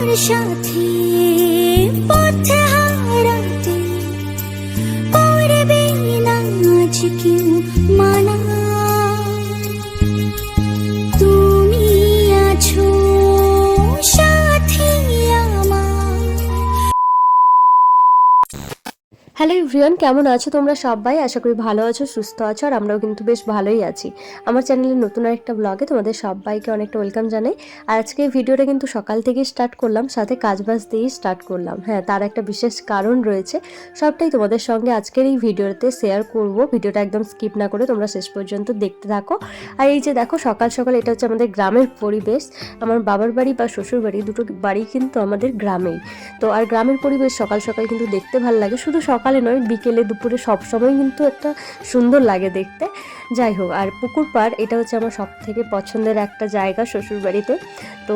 সাথে। Hello everyone কেমন আছো তোমরা সবাই? আশা করি ভালো আছো, সুস্থ আছো, আর আমরাও কিন্তু বেশ ভালোই আছি। আমার চ্যানেলের নতুন একটা ব্লগে তোমাদের সবাইকে অনেকটা ওয়েলকাম জানাই। আর আজকে ভিডিওটা কিন্তু সকাল থেকেই স্টার্ট করলাম, সাথে কাজবাজ দিয়েই স্টার্ট করলাম। হ্যাঁ তার একটা বিশেষ কারণ রয়েছে। সবটাই তোমাদের সঙ্গে আজকের এই ভিডিওতে শেয়ার করব। ভিডিওটা একদম স্কিপ না করে তোমরা শেষ পর্যন্ত দেখতে থাকো। আর এই যে দেখো, সকাল সকাল এটা হচ্ছে আমাদের গ্রামের পরিবেশ। আমার বাবার বাড়ি বা শ্বশুর বাড়ি, দুটো বাড়ি কিন্তু আমাদের গ্রামেই। তো আর গ্রামের পরিবেশ সকাল সকাল কিন্তু দেখতে ভালো লাগে। শুধু সকালে নয়, বিকেলে, দুপুরে সব সময় কিন্তু একটা সুন্দর লাগে দেখতে। যাই হোক, আর পুকুর পাড়, এটা হচ্ছে আমার সব থেকে পছন্দের একটা জায়গা শ্বশুরবাড়িতে। তো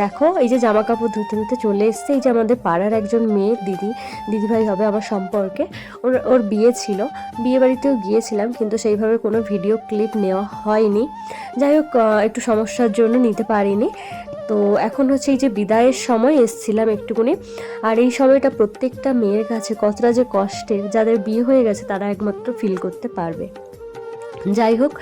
দেখো, এই যে জামা কাপড় ধুতে ধুতে চলে এসছে, এই যে আমাদের পাড়ার একজন মেয়ে দিদি, দিদিভাই হবে আমার সম্পর্কে। ওর ওর বিয়ে ছিল, বিয়ে বাড়িতেও গিয়েছিলাম, কিন্তু সেইভাবে কোনো ভিডিও ক্লিপ নেওয়া হয়নি। যাই হোক একটু সমস্যার জন্য নিতে পারিনি। তো এখন হচ্ছে এই যে বিদায়ের সময় এসছিলাম একটুকুনি, আর এই সময়টা প্রত্যেকটা মেয়ের কাছে কতটা যে কষ্টের, যাদের বিয়ে হয়ে গেছে তারা একমাত্র ফিল করতে পারবে। যাই হোক,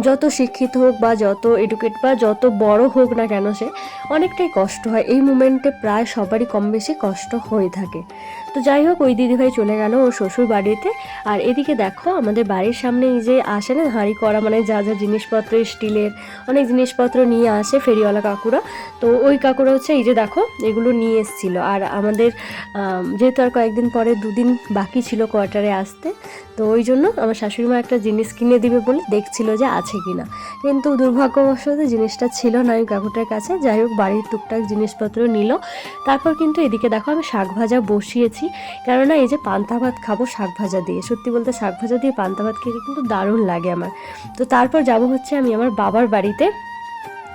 যত শিক্ষিত হোক বা যত এডুকেট বা যত বড় হোক না কেন সে, অনেকটাই কষ্ট হয়। এই মুমেন্টে প্রায় সবারই কম বেশি কষ্ট হয়ে থাকে। তো যাই হোক, ওই দিদিভাই চলে গেল ওর শ্বশুর বাড়িতে আর এদিকে দেখো, আমাদের বাড়ির সামনে এই যে আসে না, হাঁড়ি করা মানে যা যা জিনিসপত্র, স্টিলের অনেক জিনিসপত্র নিয়ে আসে ফেরিওয়ালা কাকুরা। তো ওই কাকুরা হচ্ছে এই যে দেখো, এগুলো নিয়ে এসেছিল। আর আমাদের যেহেতু আর কয়েকদিন পরে দুদিন বাকি ছিল কোয়ার্টারে আসতে, তো ওই জন্য আমার শাশুড়ি মা একটা জিনিস কিনে দিবে বলে দেখছিল যে আছে কি না কিন্তু দুর্ভাগ্যবশত জিনিসটা ছিল না ওই কাকুটার কাছে। যাই হোক, বাড়ির টুকটাক জিনিসপত্র নিল। তারপর কিন্তু এদিকে দেখো, আমি শাক ভাজা বসিয়েছি। কেননা এই যে পান্তা ভাত খাব শাক ভাজা দিয়ে, সত্যি বলতে শাক ভাজা দিয়ে পান্তা ভাত খেতে কিন্তু দারুণ লাগে আমার। তো তারপর যাব হচ্ছে আমি আমার বাবার বাড়িতে।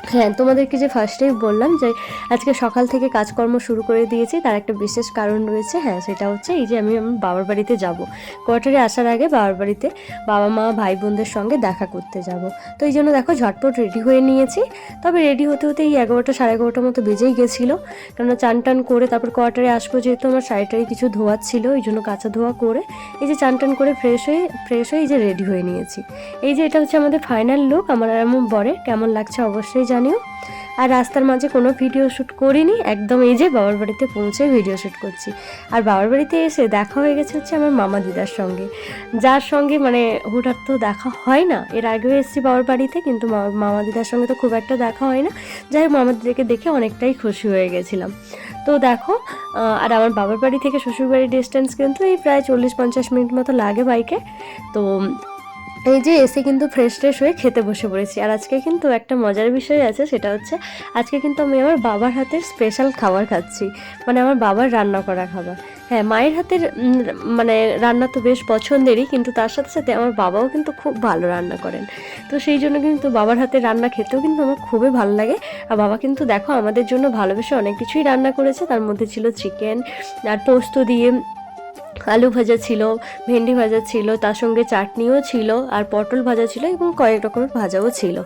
হ্যাঁ তোমাদেরকে যে ফার্স্টেই বললাম যে আজকে সকাল থেকে কাজকর্ম শুরু করে দিয়েছি, তার একটা বিশেষ কারণ রয়েছে। হ্যাঁ সেটা হচ্ছে এই যে আমি আমার বাবার বাড়িতে যাব। কোয়ার্টারে আসার আগে বাবার বাড়িতে বাবা মা, ভাই বোনদের সঙ্গে দেখা করতে যাব। তো এই জন্য দেখো ঝটপট রেডি হয়ে নিয়েছি। তবে রেডি হতে হতে এই এগারোটা সাড়ে এগারোটার মতো বেজেই গেছিল। কেননা চান টান করে তারপর কোয়ার্টারে আসব যেহেতু আমার শাড়িটারি কিছু ধোয়ার ছিল ওই জন্য কাঁচা ধোয়া করে এই যে চান টান করে ফ্রেশ হয়ে ফ্রেশ হয়ে এই যে রেডি হয়ে নিয়েছি। এই যে এটা হচ্ছে আমাদের ফাইনাল লুক আমার আর বরে কেমন লাগছে অবশ্যই জানিও। আর রাস্তার মাঝে কোনো ভিডিও শ্যুট করিনি, একদম এই যে বাবার বাড়িতে পৌঁছে ভিডিও শ্যুট করছি। আর বাবার বাড়িতে এসে দেখা হয়ে গেছে হচ্ছে আমার মামা দিদার সঙ্গে। যার সঙ্গে মানে হুটহাট তো দেখা হয় না, এর আগেও এসেছি বাবার বাড়িতে, কিন্তু মামা দিদার সঙ্গে তো খুব একটা দেখা হয় না। যাই হোক, মামা দিদাকে দেখে অনেকটাই খুশি হয়ে গেছিলাম। তো দেখো আর আমার বাবার বাড়ি থেকে শ্বশুরবাড়ির ডিস্টেন্স কিন্তু এই প্রায় চল্লিশ পঞ্চাশ মিনিট মতো লাগে বাইকে তো এই যে এসে কিন্তু ফ্রেশ ট্রেশ হয়ে খেতে বসে পড়েছি। আর আজকে কিন্তু একটা মজার বিষয় আছে, সেটা হচ্ছে আজকে কিন্তু আমি আমার বাবার হাতের স্পেশাল খাবার খাচ্ছি। মানে আমার বাবার রান্না করা খাবার। হ্যাঁ মায়ের হাতের মানে রান্না তো বেশ পছন্দেরই, কিন্তু তার সাথে সাথে আমার বাবাও কিন্তু খুব ভালো রান্না করেন। তো সেই জন্য কিন্তু বাবার হাতের রান্না খেতেও কিন্তু আমার খুবই ভালো লাগে। আর বাবা কিন্তু দেখো আমাদের জন্য ভালোবেসে অনেক কিছুই রান্না করেছে। তার মধ্যে ছিল চিকেন আর পোস্ত দিয়ে আলু ভাজা ছিল, ভেন্ডি ভাজা ছিল, তার সঙ্গে চাটনিও ছিল আর পটল ভাজা ছিল এবং কয়েক রকমের ভাজাও ছিল।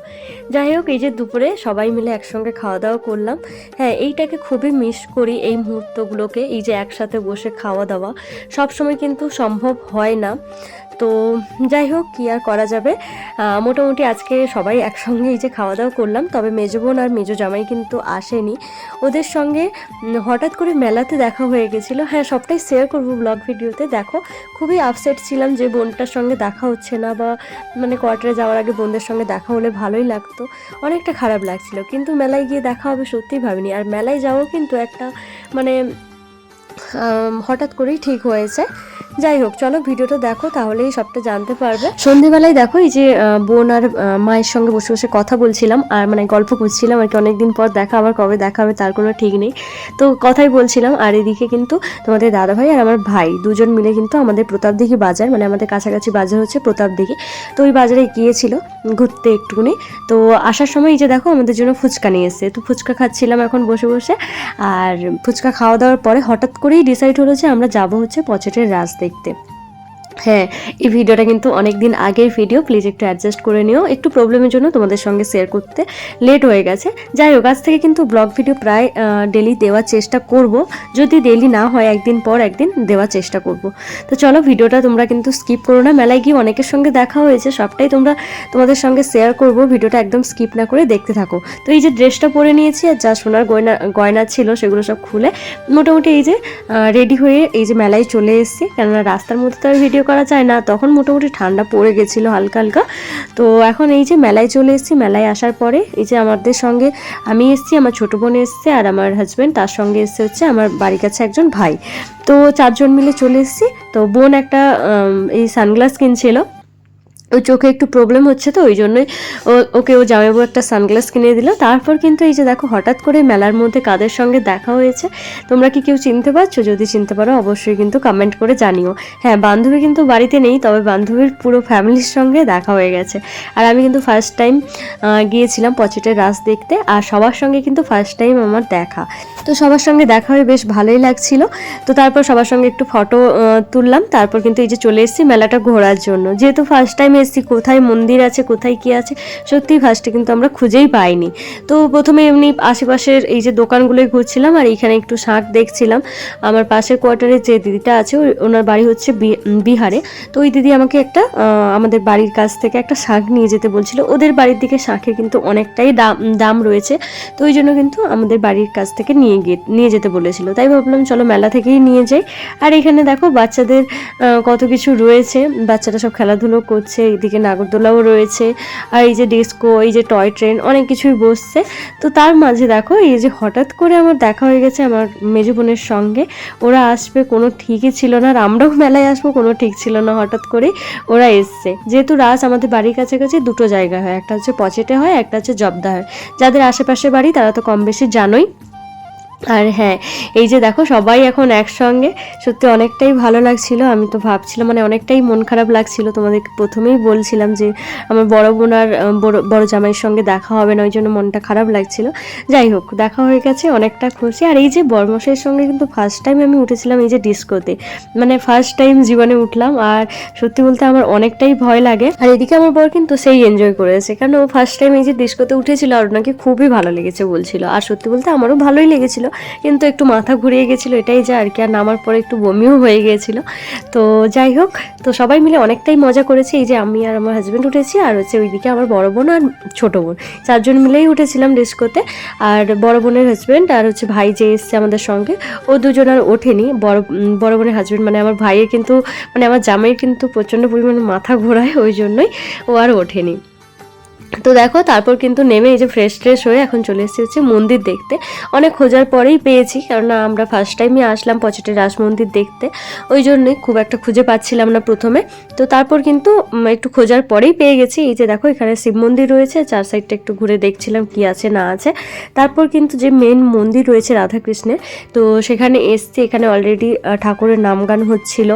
যাই হোক, এই যে দুপুরে সবাই মিলে একসঙ্গে খাওয়া দাওয়া করলাম। হ্যাঁ এইটাকে খুবই মিস করি এই মুহূর্তগুলোকে, এই যে একসাথে বসে খাওয়া দাওয়া। সবসময় কিন্তু সম্ভব হয় না। তো যাই হোক, কী আর করা যাবে? মোটামুটি আজকে সবাই একসঙ্গে এই যে খাওয়া দাওয়া করলাম, তবে মেজো বোন আর মেজো জামাই কিন্তু আসেনি। ওদের সঙ্গে হঠাৎ করে মেলাতে দেখা হয়ে গেছিল। হ্যাঁ সবটাই শেয়ার করব ব্লগ ভিডিওতে। দেখো, খুবই আপসেট ছিলাম যে বোনটার সঙ্গে দেখা হচ্ছে না বা মানে কোয়ার্টারে যাওয়ার আগে বোনদের সঙ্গে দেখা হলে ভালোই লাগতো। অনেকটা খারাপ লাগছিল, কিন্তু মেলায় গিয়ে দেখা হবে সত্যিই ভাবিনি। আর মেলায় যাওয়াও কিন্তু একটা মানে হঠাৎ করেই ঠিক হয়েছে। যাই হোক, চলো ভিডিওটা দেখো, তাহলেই সবটা জানতে পারবে। সন্ধেবেলায় দেখো, এই যে বোন আর মায়ের সঙ্গে বসে বসে কথা বলছিলাম, আর মানে গল্প করছিলাম আর কি, অনেকদিন পর দেখা আবার কবে দেখা হবে তার কোনো ঠিক নেই। তো কথাই বলছিলাম, আর এদিকে কিন্তু তোমাদের দাদাভাই আর আমার ভাই দুজন মিলে কিন্তু আমাদের প্রতাপদিঘি বাজার মানে আমাদের কাছাকাছি বাজার হচ্ছে প্রতাপদিঘি। তো ওই বাজারে গিয়েছিল, ঘুরতে একটুকুনি তো আসার সময় এই যে দেখো, আমাদের জন্য ফুচকা নিয়ে এসছে। তো ফুচকা খাচ্ছিলাম এখন বসে বসে, আর ফুচকা খাওয়া দাওয়ার পরে হঠাৎ করেই ডিসাইড হলো যে আমরা যাব হচ্ছে পচেটের রাজ দেখতে। হ্যাঁ এই ভিডিওটা কিন্তু অনেক দিন আগের ভিডিও। প্লিজ একটু অ্যাডজাস্ট করে নিও। একটু প্রবলেমের জন্য তোমাদের সঙ্গে শেয়ার করতে লেট হয়ে গেছে। যাই হোক, আজ থেকে কিন্তু ব্লগ ভিডিও প্রায় ডেলি দেওয়ার চেষ্টা করব। যদি ডেলি না হয়, একদিন পর একদিন দেওয়ার চেষ্টা করব। তো চলো, ভিডিওটা তোমরা কিন্তু স্কিপ করো না। মেলায় গিয়ে অনেকের সঙ্গে দেখা হয়েছে। সবটাই তোমরা তোমাদের সঙ্গে শেয়ার করব। ভিডিওটা একদম স্কিপ না করে দেখতে থাকো। তো এই যে ড্রেসটা পরে নিয়েছি, আর যা সোনার গয়না গয়না ছিল, সেগুলো সব খুলে মোটামুটি এই যে রেডি হয়ে এই যে মেলায় চলে এসেছি। কেননা রাস্তার মধ্যে তো আর ভিডিও করা যায় না। তখন মোটামুটি ঠান্ডা পড়ে গেছিল হালকা হালকা। তো এখন এই যে মেলায় চলে এসেছি, মেলায় আসার পরে এই যে আমাদের সঙ্গে আমি এসেছি, আমার ছোটো বোন এসছে আর আমার হাজব্যান্ড তার সঙ্গে এসছে হচ্ছে আমার বাড়ির কাছে একজন ভাই। তো চারজন মিলে চলে এসেছি। তো বোন একটা এই সানগ্লাস কিনছিল। ওই চোখে একটু প্রবলেম হচ্ছে তো, ওই জন্যই ও- ওকে ও জামাইবাবু একটা সানগ্লাস কিনে দিল। তারপর কিন্তু এই যে দেখো, হঠাৎ করে মেলার মধ্যে কাদের সঙ্গে দেখা হয়েছে, তোমরা কি কেউ চিনতে পারছ? যদি চিনতে পারো, অবশ্যই কিন্তু কমেন্ট করে জানিও। হ্যাঁ বান্ধবী কিন্তু বাড়িতে নেই, তবে বান্ধবীর পুরো ফ্যামিলির সঙ্গে দেখা হয়ে গেছে। আর আমি কিন্তু ফার্স্ট টাইম গিয়েছিলাম পচেটের রাস দেখতে, আর সবার সঙ্গে কিন্তু ফার্স্ট টাইম আমার দেখা। তো সবার সঙ্গে দেখা হয়ে বেশ ভালোই লাগছিল। তো তারপর সবার সঙ্গে একটু ফটো তুললাম। তারপর কিন্তু এই যে চলে এসেছি মেলাটা ঘোরার জন্য। যেহেতু ফার্স্ট টাইম এসেছি, কোথায় মন্দির আছে, কোথায় কি আছে, সত্যি ফার্স্টে কিন্তু আমরা খুঁজেই পাইনি। তো প্রথমে এমনি আশেপাশের এই যে দোকানগুলোই ঘুরছিলাম আর এইখানে একটু শাঁখ দেখছিলাম। আমার পাশের কোয়ার্টারে যে দিদিটা আছে ওনার বাড়ি হচ্ছে বিহারে। তো ওই দিদি আমাকে একটা আমাদের বাড়ির কাছ থেকে একটা শাঁখ নিয়ে যেতে বলছিল। ওদের বাড়ির দিকে শাঁখের কিন্তু অনেকটাই দাম দাম রয়েছে। তো ওই জন্য কিন্তু আমাদের বাড়ির কাছ থেকে নিয়ে গিয়ে, নিয়ে যেতে বলেছিল। তাই ভাবলাম চলো মেলা থেকেই নিয়ে যাই। আর এখানে দেখো বাচ্চাদের কত কিছু রয়েছে। বাচ্চারা সব খেলাধুলো করছে এদিকে নাগরদোলাও রয়েছে, আর এই যে ডিস্কো, এই যে টয় ট্রেন, অনেক কিছুই বসছে। তো তার মাঝে দেখো, এই যে হঠাৎ করে আমার দেখা হয়ে গেছে আমার মেজো বোনের সঙ্গে। ওরা আসবে, কোনো ঠিকই ছিল না, আর আমরাও মেলায় আসব, কোনো ঠিক ছিল না, হঠাৎ করেই ওরা এসছে। যেহেতু রাস আমাদের বাড়ির কাছাকাছি দুটো জায়গা হয়, একটা হচ্ছে পচেটে হয়, একটা হচ্ছে জবদা হয়। যাদের আশেপাশে বাড়ি, তারা তো কম বেশি জানোই। আর হ্যাঁ এই যে দেখো সবাই এখন একসঙ্গে। সত্যি অনেকটাই ভালো লাগছিল। আমি তো ভাবছিলাম মানে অনেকটাই মন খারাপ লাগছিল। তোমাদেরকে প্রথমেই বলছিলাম যে, আমার বড় বোন আর বড় বড় জামাইয়ের সঙ্গে দেখা হবে না, ওই জন্য মনটা খারাপ লাগছিল। যাই হোক, দেখা হয়ে গেছে, অনেকটা খুশি। আর এই যে বর্মশের সঙ্গে কিন্তু ফার্স্ট টাইম আমি উঠেছিলাম এই যে ডিস্কোতে মানে ফার্স্ট টাইম জীবনে উঠলাম, আর সত্যি বলতে আমার অনেকটাই ভয় লাগে। আর এদিকে আমার বর কিন্তু সেই এনজয় করেছে কারণ ও ফার্স্ট টাইম এই যে ডিস্কোতে উঠেছিল, আর ওনাকে খুবই ভালো লেগেছে বলছিল। আর সত্যি বলতে আমারও ভালোই লেগেছিল। কিন্তু একটু মাথা ঘুরিয়ে গেছিল, এটাই যা আর কি, আর নামার পরে একটু বমিও হয়ে গিয়েছিল তো যাই হোক, তো সবাই মিলে অনেকটাই মজা করেছি, এই যে আমি আর আমার হাজব্যান্ড উঠেছি, আর হচ্ছে ওইদিকে আমার বড় বোন আর ছোটো বোন। চারজন মিলেই উঠেছিলাম ডিস্কোতে, আর বড় বোনের হাজব্যান্ড আর হচ্ছে ভাই যে এসছে আমাদের সঙ্গে, ও দুজন আর ওঠেনি। বড় বড় বোনের হাজব্যান্ড মানে আমার ভাইয়ের কিন্তু মানে আমার জামাইয়ের কিন্তু প্রচণ্ড পরিমাণে মাথা ঘোরায়, ওই জন্যই ও আর ওঠেনি। তো দেখো, তারপর কিন্তু নেমে এই যে ফ্রেশ ট্রেশ হয়ে এখন চলে এসেছি মন্দির দেখতে। অনেক খোঁজার পরেই পেয়েছি, কেননা আমরা ফার্স্ট টাইমই আসলাম পচেটের রাস মন্দির দেখতে। ওই জন্যই খুব একটা খুঁজে পাচ্ছিলাম না প্রথমে। তো তারপর কিন্তু একটু খোঁজার পরেই পেয়ে গেছি। এই যে দেখো, এখানে শিব মন্দির রয়েছে, চার সাইডটা একটু ঘুরে দেখছিলাম কি আছে, না আছে। তারপর কিন্তু যে মেন মন্দির রয়েছে রাধাকৃষ্ণের, তো সেখানে এসছি। এখানে অলরেডি ঠাকুরের নাম গান হচ্ছিল।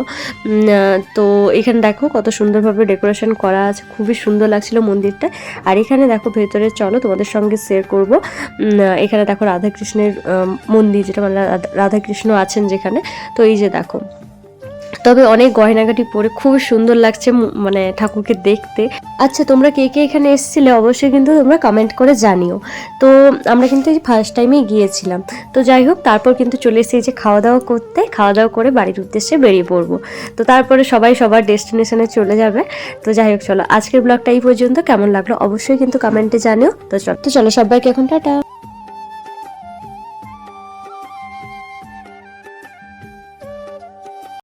তো এখানে দেখো, কত সুন্দরভাবে ডেকোরেশন করা আছে। খুবই সুন্দর লাগছিল মন্দিরটা। আর এখানে দেখো ভেতরে চলো তোমাদের সঙ্গে শেয়ার করব। এখানে দেখো রাধাকৃষ্ণের মন্দির যেটা মানে রাধা- রাধাকৃষ্ণ আছেন যেখানে। তো এই যে দেখো তবে অনেক গয়নাগাটি পরে খুব সুন্দর লাগছে মানে ঠাকুরকে দেখতে। আচ্ছা তোমরা কে কে এখানে এসেছিলে অবশ্যই কিন্তু তোমরা কমেন্ট করে জানিও। তো আমরা কিন্তু এই ফার্স্ট টাইমেই গিয়েছিলাম। তো যাই হোক, তারপর কিন্তু চলে এসেছি যে খাওয়া দাওয়া করতে। খাওয়া দাওয়া করে বাড়ির উদ্দেশ্যে বেরিয়ে পড়ব। তো তারপরে সবাই সবার ডেস্টিনেশনে চলে যাবে। তো যাই হোক, চলো আজকের ব্লগটা এই পর্যন্ত। কেমন লাগল অবশ্যই কিন্তু কমেন্টে জানিও। তো চলো তো চলো সবাইকে এখন টাটা।